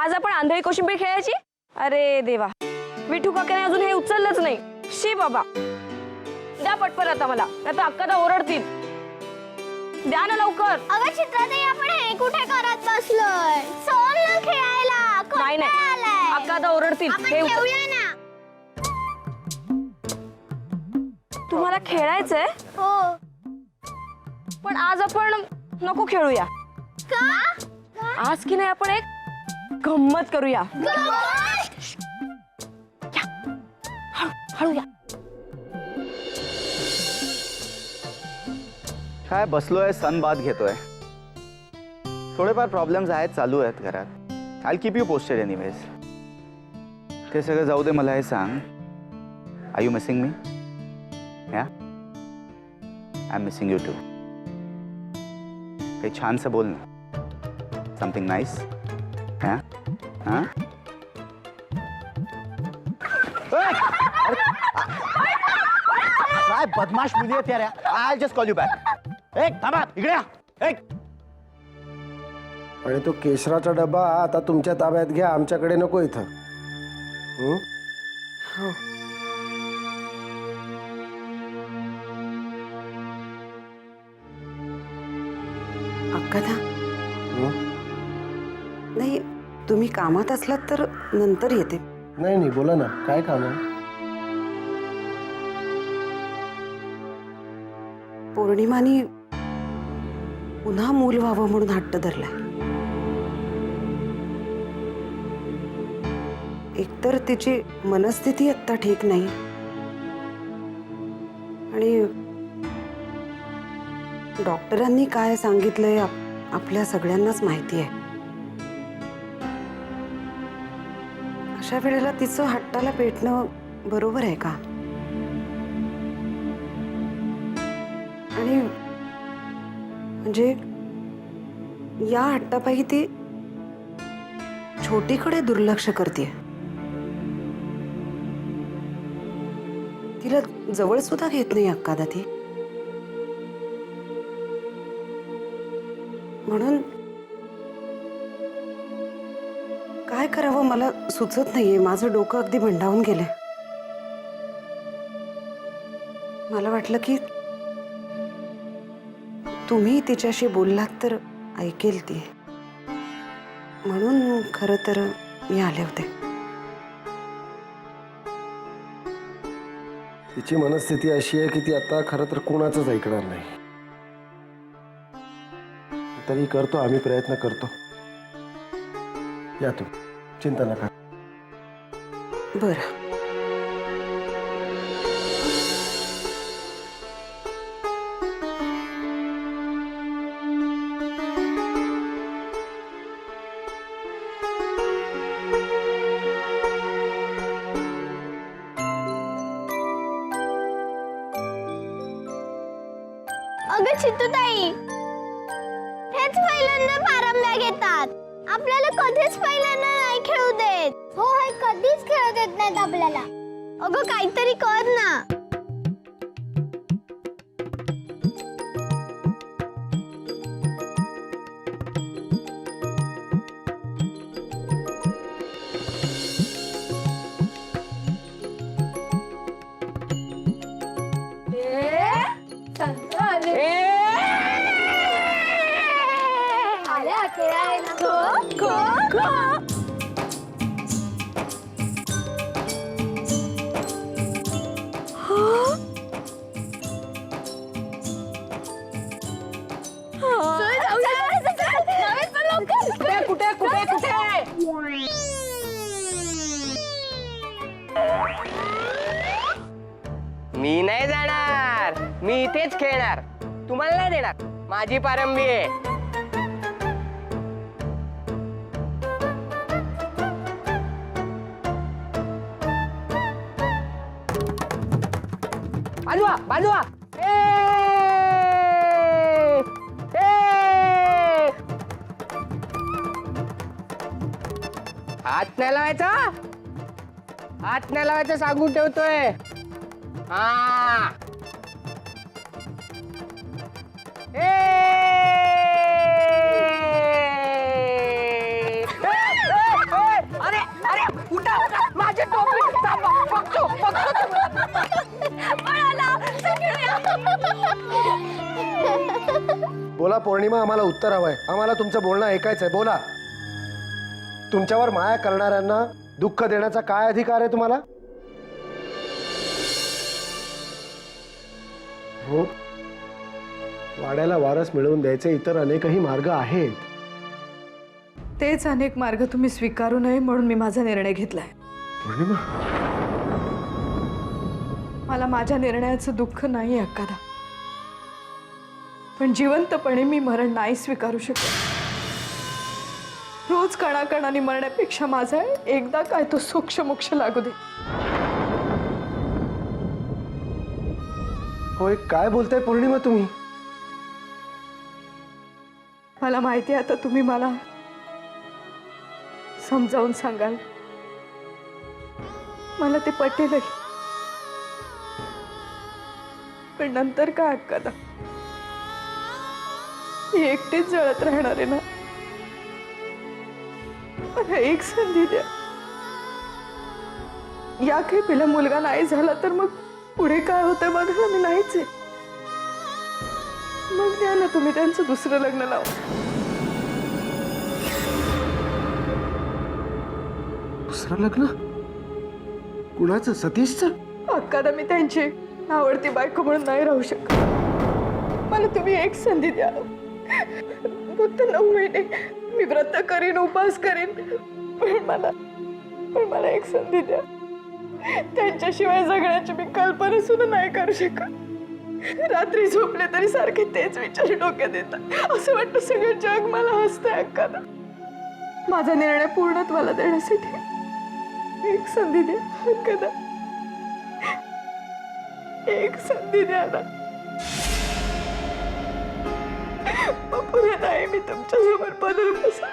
आज आपण आंधळी कोशिंबीर खेळायची? अरे देवा. विठू काकाने अजून हे उचललंच नाही. शी बाबा. द्या पटपट आता मला. आता अक्का ओरडतील. द्या ना लवकर. अगं चित्राताई आपण हे कुठे करत बसलोय? ना खेळायला. नाही नाही. अक्का आता ओरडतील. आपण हे उचल- खेळूया ना. तुम्हाला खेळायचंय? हो. पण आज आपण नको खेळूया. का? आज की नाही आपण एक गंमत करूया। हळू या। काय बसलोय सन बात घेतोय. थोडेफार प्रॉब्लेम्स आहेत, चालू आहेत घरात. I keep you posted anyways ते सगळं जाऊ दे, मला हे सांग. आय यू मिसिंग मी या I am missing you too काही छानसं बोल ना. समथिंग नाईस हा? हा? काय बदमाश मुली आहेत यार I just call you back एक थांबा इकडे या. एक. आणि तो केशराचा डबा आता तुमच्या ताब्यात घ्या आमच्याकडे नको इथं. हं? अक्कादा हं? तुम्ही कामात असलात तर नंतर येते. नाही नाही बोला ना काय काम आहे? पौर्णिमानी पुन्हा मूल व्हावं म्हणून हट्ट धरलाय. एकतर तिची मनस्थिती आत्ता ठीक नाही. आणि डॉक्टरांनी काय सांगितलंय आप- आपल्या सगळ्यांनाच माहिती आहे. अशा वेळेला तिचं हट्टाला पेटणं बरोबर आहे का? आणि म्हणजे या हट्टापायी ती छोटीकडे दुर्लक्ष करते तिला जवळ सुद्धा घेत नाही अक्कादा ती. म्हणून करावं मला सुचत नाहीये. माझं डोकं अगदी भंडावून गेलंय. मला वाटलं की तुम्ही तिच्याशी बोललात तर ऐकेल ती. म्हणून खरं तर मी आले होते. तिची मनस्थिती अशी आहे की ती आता खरं तर कोणाचंच ऐकणार नाही. तरी करतो आम्ही प्रयत्न करतो. या तू चिंता नका. बरं. अगं चितू ताई हेच पहिल्यांदा पारंब्या घेतात. आपल्याला कधीच पहिल्यांदा नाही खेळू देत. हो हे कधीच खेळू देत नाहीत आपल्याला. अगं काहीतरी कर ना. आल्या खेळायला कुठे कुठे कुठे कुठे मी नाही जाणार. मी इथेच खेळणार. तुम्हाला नाही देणार. माझी पारंबी आहे. बाजूवा बाजूवा ए! ए! हात नाही लावायचा हात नाही लावायचं सांगून ठेवतोय हा बोला पौर्णिमा आम्हाला उत्तर हवंय. आम्हाला तुमचं बोलणं ऐकायचंय. बोला. तुमच्यावर माया करणाऱ्यांना दुःख देण्याचा काय अधिकार आहे तुम्हाला? हो. वाड्याला वारस मिळवून द्यायचे इतर अनेकही मार्ग आहेत. तेच अनेक मार्ग तुम्ही स्वीकारू नये म्हणून मी माझा निर्णय घेतलाय. पौर्णिमा? मला माझ्या निर्णयाचं दुःख नाही अक्कादा. पण जिवंतपणे मी मरण नाही स्वीकारू शकत. रोज कणाकणाने मरण्यापेक्षा माझा एकदा काय तो सूक्ष मोक्ष लागू दे. होय काय बोलताय पौर्णिमा तुम्ही? मला माहिती आहे आता तुम्ही मला समजावून सांगाल. मला ते पटेलही. पण नंतर काय अक्कादा मी एकटीच जळत राहणार आहे ना? मला एक संधी द्या. या पहिला मुलगा नाही झाला तर मग पुढे काय होतं बघायला मी नाहीच आहे. मग द्या ना तुम्ही त्यांचं दुसरं लग्न लावून दुसरं लग्न? कुणाचं? सतीशचं? अक्कादा मी त्यांची आवडती बायको म्हणून नाही राहू शकत. मला तुम्ही एक संधी द्या. फक्त नऊ महिने मी व्रत करीन उपास करीन पण मला पण मला एक संधी द्या. त्यांच्याशिवाय जगण्याची मी कल्पना सुद्धा नाही करू शकत. रात्री झोपले तरी सारखे तेच विचार डोक्यात येतात. असं वाटतं सगळं जग मला हसतंय अक्का माझा निर्णय पूर्णत्वाला देण्यासाठी एक संधी द्या अक्का एक संधी द्या ना. मग पुढे नाही मी तुमच्यासमोर बदल पदर बसा